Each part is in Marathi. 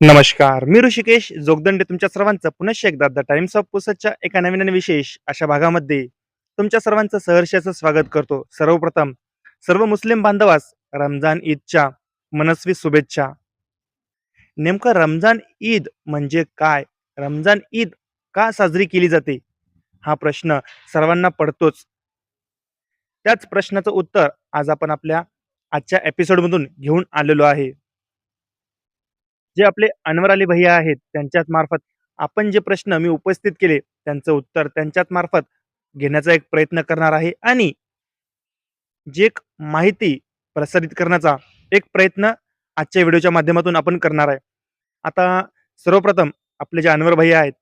नमस्कार मी ऋषिकेश जोगदंडे तुमच्या सर्वांचं पुनश्च एकदा द टाइम्स ऑफ पुसतच्या एका नवीन आणि विशेष अशा भागामध्ये तुमच्या सर्वांचं सहर्षाचं स्वागत करतो. सर्वप्रथम सर्व मुस्लिम बांधवास रमजान ईदच्या मनस्वी शुभेच्छा. नेमकं रमजान ईद म्हणजे काय? रमजान ईद का साजरी केली जाते? हा प्रश्न सर्वांना पडतोच. त्याच प्रश्नाचं उत्तर आज आपण आपल्या आजच्या एपिसोडमधून घेऊन आलेलो आहे. जे आपले अनवर अली भैया आहेत त्यांच्याच मार्फत आपण जे प्रश्न मी उपस्थित केले त्यांचं उत्तर त्यांच्याच मार्फत घेण्याचा एक प्रयत्न करणार आहे आणि जी एक माहिती प्रसारित करण्याचा एक प्रयत्न आजच्या व्हिडिओच्या माध्यमातून आपण करणार आहे. आता सर्वप्रथम आपले जे अनवर भैया आहेत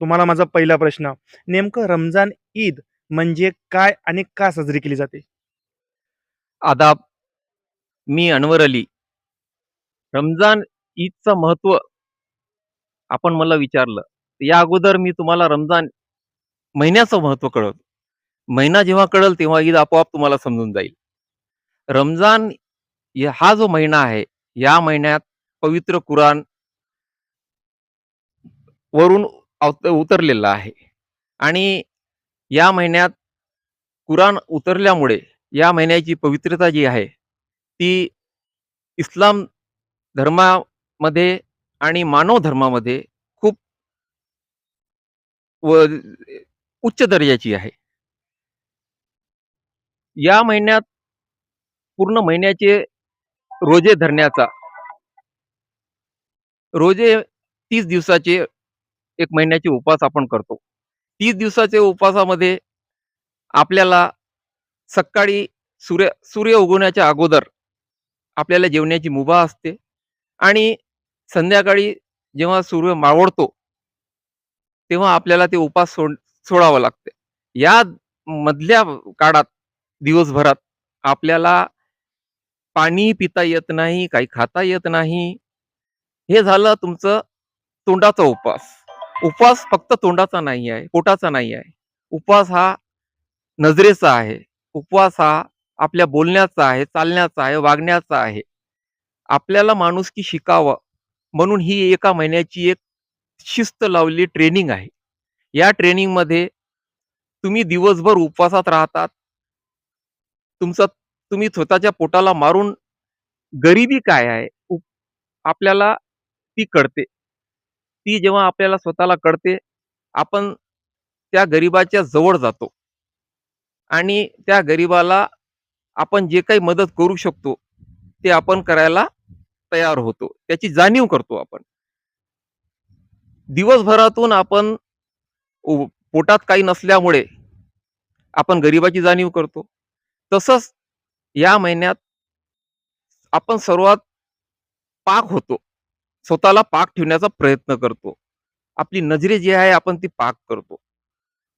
तुम्हाला माझा पहिला प्रश्न नेमकं रमजान ईद म्हणजे काय आणि का साजरी केली जाते? आदाब मी अनवर अली. रमजान ईदचं महत्त्व आपण मला विचारलं या अगोदर मी तुम्हाला रमजान महिन्याचं महत्त्व कळवतो. महिना जेव्हा कळल तेव्हा ईद आपोआप तुम्हाला समजून जाईल. रमजान हा जो महिना आहे या महिन्यात पवित्र कुराण वरून उतरलेला आहे. आणि या महिन्यात कुराण उतरल्यामुळे या महिन्याची पवित्रता जी आहे ती इस्लाम धर्मा मध्ये आणि मानव धर्मामध्ये खूप उच्च दर्जाची आहे. या महिन्यात पूर्ण महिन्याचे रोजे धरण्याचा रोजे तीस दिवसाचे एक महिन्याचे उपास आपण करतो. तीस दिवसाचे उपवासामध्ये आपल्याला सकाळी सूर्य सूर्य उगवण्याच्या अगोदर आपल्याला जेवण्याची मुभा असते आणि संध्याकाळी जेव्हा सूर्य मावळतो तेव्हा आपल्याला ते उपास सोड सोडावं लागते. या मधल्या काळात दिवसभरात आपल्याला पाणी पिता येत नाही काही खाता येत नाही हे झालं तुमचं तोंडाचा उपवास उपवास फक्त तोंडाचा नाही आहे पोटाचा नाही आहे. उपवास हा नजरेचा आहे. उपवास हा आपल्या बोलण्याचा आहे चालण्याचा आहे वागण्याचा आहे. आपल्याला माणूस की शिकावं म्हणून ही एका महिन्याची एक शिस्त लावलेली ट्रेनिंग आहे. या ट्रेनिंगमध्ये तुम्ही दिवसभर उपवासात राहतात. तुमचं तुम्ही स्वतःच्या पोटाला मारून गरिबी काय आहे आपल्याला ती कळते. ती जेव्हा आपल्याला स्वतःला कळते आपण त्या गरिबाच्या जवळ जातो. आणि त्या गरिबाला आपण जे काही मदत करू शकतो ते आपण करायला तयार होतो. त्याची जाणीव करतो आपण. दिवसभरातून आपण पोटात काही नसल्यामुळे आपण गरिबाची जाणीव करतो. तसंच या महिन्यात आपण सर्वात पाक होतो. स्वतःला पाक ठेवण्याचा प्रयत्न करतो. आपली नजरे जी आहे आपण ती पाक करतो.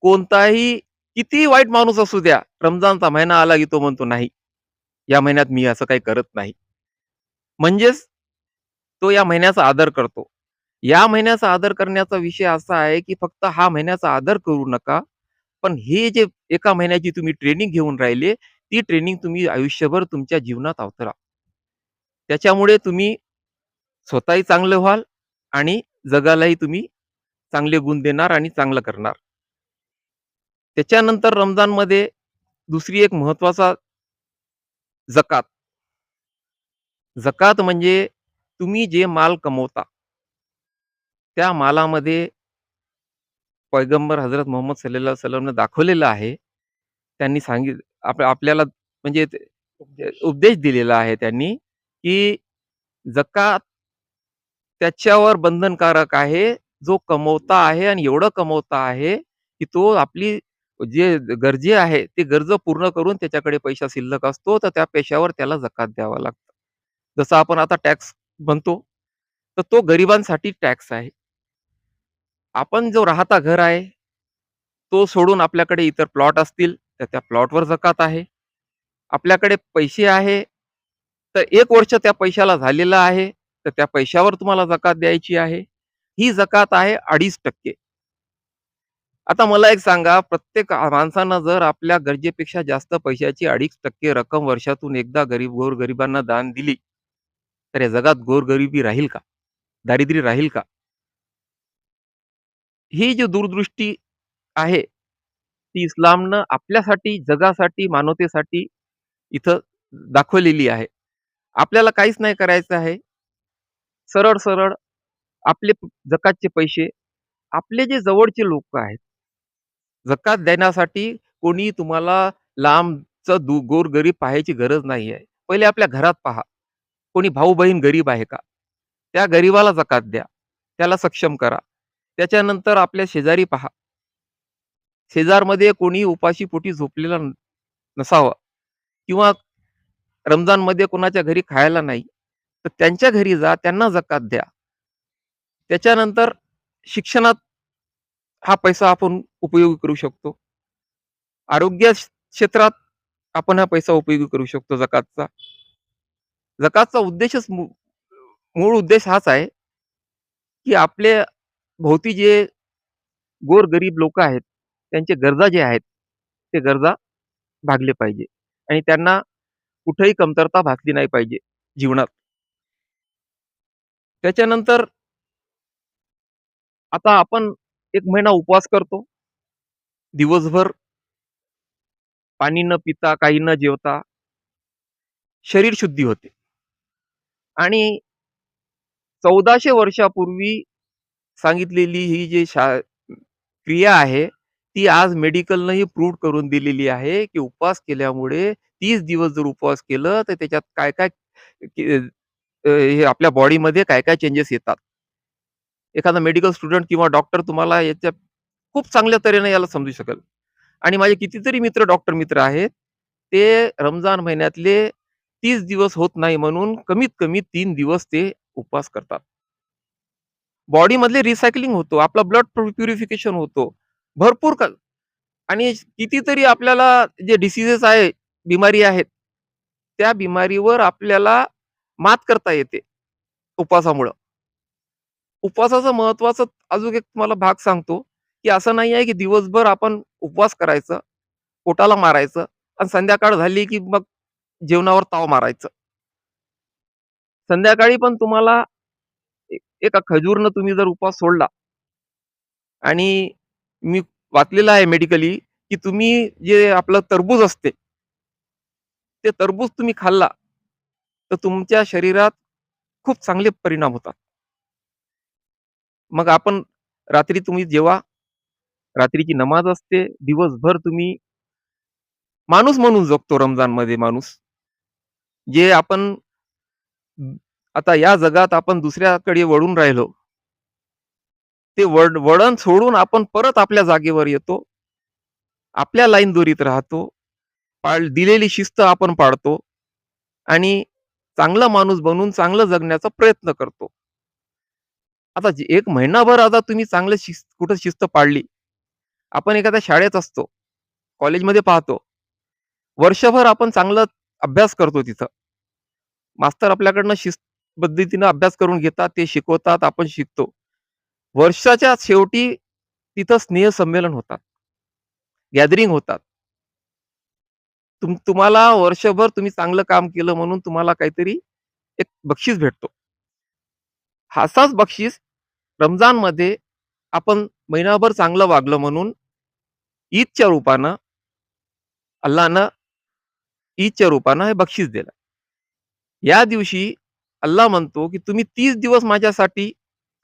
कोणताही किती वाईट माणूस असू द्या रमजानचा महिना आला की तो म्हणतो नाही या महिन्यात मी असं काही करत नाही. म्हणजेच तो या महिन्याचा आदर करतो. या महिन्याचा आदर करण्याचा विषय असा आहे की फक्त हा महिन्याचा आदर करू नका पण हे जे एका महिन्याची तुम्ही ट्रेनिंग घेऊन राहिले ती ट्रेनिंग तुम्ही आयुष्यभर तुमच्या जीवनात अवतरा. त्याच्यामुळे तुम्ही स्वतःही चांगले व्हाल आणि जगालाही तुम्ही चांगले गुण देणार आणि चांगलं करणार. त्याच्यानंतर रमजानमध्ये दुसरी एक महत्त्वाचा जकात जकात म्हणजे तुम्ही जे माल कमवता त्या मालामध्ये पैगंबर हजरत मोहम्मद सल्ला सलमने दाखवलेलं आहे. त्यांनी सांगित आप आपल्याला म्हणजे उपदेश दिलेला आहे त्यांनी की जकात त्याच्यावर बंधनकारक आहे जो कमवता आहे आणि एवढं कमवता आहे की तो आपली जे गरजे आहे ते गरज पूर्ण करून त्याच्याकडे पैसा शिल्लक असतो तर त्या पैशावर त्याला जकात द्यावा लागतो. जसं आपण आता टॅक्स म्हणतो तर तो गरिबांसाठी टॅक्स आहे. आपण जो राहता घर आहे तो सोडून आपल्याकडे इतर प्लॉट असतील तर त्या प्लॉटवर जकात आहे. आपल्याकडे पैसे आहे तर एक वर्ष त्या पैशाला झालेलं आहे तर त्या पैशावर तुम्हाला जकात द्यायची आहे. ही जकात आहे अडीच टक्के. आता मला एक सांगा प्रत्येक माणसानं जर आपल्या गरजेपेक्षा जास्त पैशाची अडीच टक्के रक्कम वर्षातून एकदा गरीब गोरगरिबांना दान दिली तर या जगात गोरगरिबी राहील का? दारिद्र्य राहील का? ही जी दूरदृष्टी आहे ती इस्लामनं आपल्यासाठी जगासाठी मानवतेसाठी इथं दाखवलेली आहे. आपल्याला काहीच नाही करायचं आहे. सरळ सरळ आपले जकातचे पैसे आपले जे जवळचे लोक आहेत जकात देण्यासाठी कोणी तुम्हाला लांबचं दु गोरगरीब पाहायची गरज नाही आहे पहिले आपल्या घरात पहा. कोणी भाऊ बहीण गरीब आहे का? त्या गरीबाला जकात द्या. त्याला सक्षम करा. त्याच्यानंतर आपल्या शेजारी पहा. शेजारमध्ये कोणी उपाशी पोटी झोपलेला नसावं नसावा. किंवा रमजानमध्ये कोणाच्या घरी खायला नाही तर त्यांच्या घरी जा त्यांना जकात द्या. त्याच्यानंतर शिक्षणात हा पैसा आपण उपयोगी करू शकतो. आरोग्य क्षेत्रात आपण हा पैसा उपयोगी करू शकतो जकातचा. जकातचा उद्देशच मूळ उद्देश हाच आहे की आपले भोवती जे गोरगरीब लोक आहेत त्यांचे गरजा जे आहेत ते गरजा भागले पाहिजे. आणि त्यांना कुठेही कमतरता भासली नाही पाहिजे जीवनात. त्याच्यानंतर आता आपण एक महिना उपवास करतो. दिवसभर पाणी न पिता काही न जेवता शरीर शुद्धी होते. आणि चौदाशे वर्षापूर्वी सांगितलेली ही जी शा क्रिया आहे ती आज मेडिकलनंही प्रूव्ह करून दिलेली आहे की उपवास केल्यामुळे तीस दिवस जर उपवास केलं तर त्याच्यात काय काय हे आपल्या बॉडीमध्ये काय काय चेंजेस येतात. एखादा मेडिकल स्टुडंट किंवा डॉक्टर तुम्हाला याच्या खूप चांगल्या तऱ्हेने याला समजू शकेल. आणि माझे कितीतरी मित्र डॉक्टर मित्र आहेत ते रमजान महिन्यातले तीस दिवस होत नाही म्हणून कमीत कमी तीन दिवस ते उपवास करतात. बॉडीमधले रिसायकलिंग होतो आपला ब्लड प्युरिफिकेशन होतो. भरपूर क- आणि कितीतरी आपल्याला जे डिसिजेस आहे बिमारी आहेत त्या बिमारीवर आपल्याला मात करता येते उपवासामुळं. उपवासाचं महत्वाचं अजून एक तुम्हाला भाग सांगतो की असं नाही आहे की दिवसभर आपण उपवास करायचं पोटाला मारायचं आणि संध्याकाळ झाली की मग जेवणावर ताव मारायचं. संध्याकाळी पण तुम्हाला एका खजूरनं तुम्ही जर उपवास सोडला आणि मी वाचलेलं आहे मेडिकली की तुम्ही जे आपलं तरबूज असते ते तरबूज तुम्ही खाल्ला तर तुमच्या शरीरात खूप चांगले परिणाम होतात. मग आपण रात्री तुम्ही जेव्हा रात्रीची नमाज असते दिवसभर तुम्ही माणूस म्हणून जगतो रमजानमध्ये माणूस. जे आपण आता या जगात आपण दुसऱ्याकडे वळून राहिलो ते वड वळण सोडून आपण परत आपल्या जागेवर येतो आपल्या लाईन दोरीत राहतो पाळ दिलेली शिस्त आपण पाळतो आणि चांगला माणूस बनून चांगलं जगण्याचा प्रयत्न करतो. आता एक महिनाभर आता तुम्ही चांगलं शिस्त कुठं शिस्त पाळली आपण एखाद्या शाळेत असतो कॉलेजमध्ये पाहतो वर्षभर आपण चांगलं अभ्यास करतो तिथं. मास्तर आपल्याकडनं शिस्त पद्धतीनं अभ्यास करून घेतात ते शिकवतात आपण शिकतो. वर्षाच्या शेवटी तिथं स्नेह संमेलन होतात. गॅदरिंग होतात. तुम तुम्हाला वर्षभर तुम्ही चांगलं काम केलं म्हणून तुम्हाला काहीतरी एक बक्षीस भेटतो. असाच बक्षीस रमजानमध्ये आपण महिनाभर चांगलं वागलं म्हणून ईदच्या रूपानं अल्लानं ईदच्या रूपानं हे बक्षीस दिलं. या दिवशी अल्ला म्हणतो की तुम्ही तीस दिवस माझ्यासाठी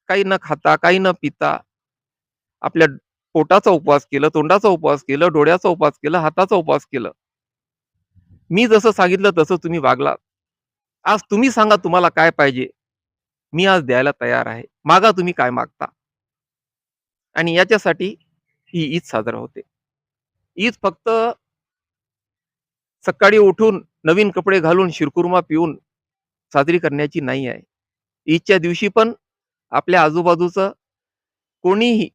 काही न खाता काही न पिता आपल्या पोटाचा उपवास केलं तोंडाचा उपवास केलं डोळ्याचा उपवास केलं हाताचा उपवास केलं. मी जसं सांगितलं तसं तुम्ही वागलात. आज तुम्ही सांगा तुम्हाला काय पाहिजे? मी आज द्यायला तयार आहे. मागा तुम्ही काय मागता? आणि याच्यासाठी ही ईद साजरा होते. ईद फक्त सकाळी उठून नवीन कपडे घालून शिरकुर्मा पिऊन साजरी करण्याची नाही आहे. ईदच्या दिवशी पण आपल्या आजूबाजूचं कोणीही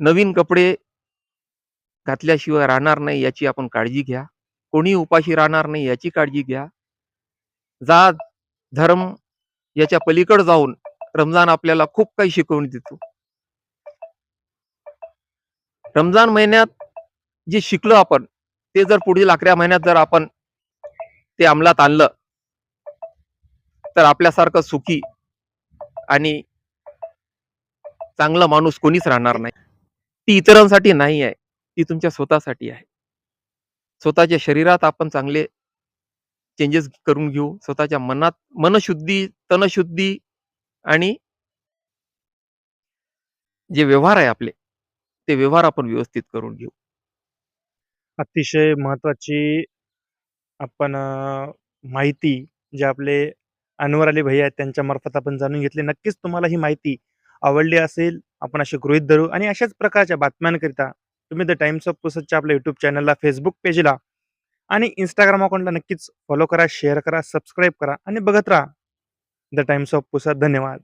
नवीन कपडे घातल्याशिवाय राहणार नाही याची आपण काळजी घ्या. कोणी उपाशी राहणार नाही याची काळजी घ्या. जात धर्म याच्या पलीकडे जाऊन रमजान आपल्याला खूप काही शिकवून देतो. रमजान महिन्यात जे शिकलो आपण ते जर पुढील अकरा महिन्यात जर आपण ते अंमलात आणलं तर आपल्यासारखं सुखी आणि चांगला माणूस कोणीच राहणार नाही. ती इतरांसाठी नाही आहे ती तुमच्या स्वतःसाठी आहे. स्वतःच्या शरीरात आपण चांगले चेंजेस करून घेऊ स्वतःच्या मनात मनशुद्धी तनशुद्धी आणि जे व्यवहार आहे आपले ते व्यवहार आपण व्यवस्थित करून घेऊ. अतिशय महत्वाची आपण माहिती जे आपले अनवर अली भैया आहेत त्यांच्यामार्फत आपण जाणून घेतले नक्कीच तुम्हाला ही माहिती आवडली असेल. आपण असे गृहीत धरू आणि अशाच प्रकारच्या बातम्यांकरिता तुम्ही द टाइम्स ऑफ पुसदच्या आपल्या यूट्यूब चॅनलला, फेसबुक पेजला आणि इंस्टाग्राम अकाउंटला नक्कीच फॉलो करा, शेअर करा, सबस्क्राईब करा आणि बघत राहा द टाइम्स ऑफ पुसद. धन्यवाद.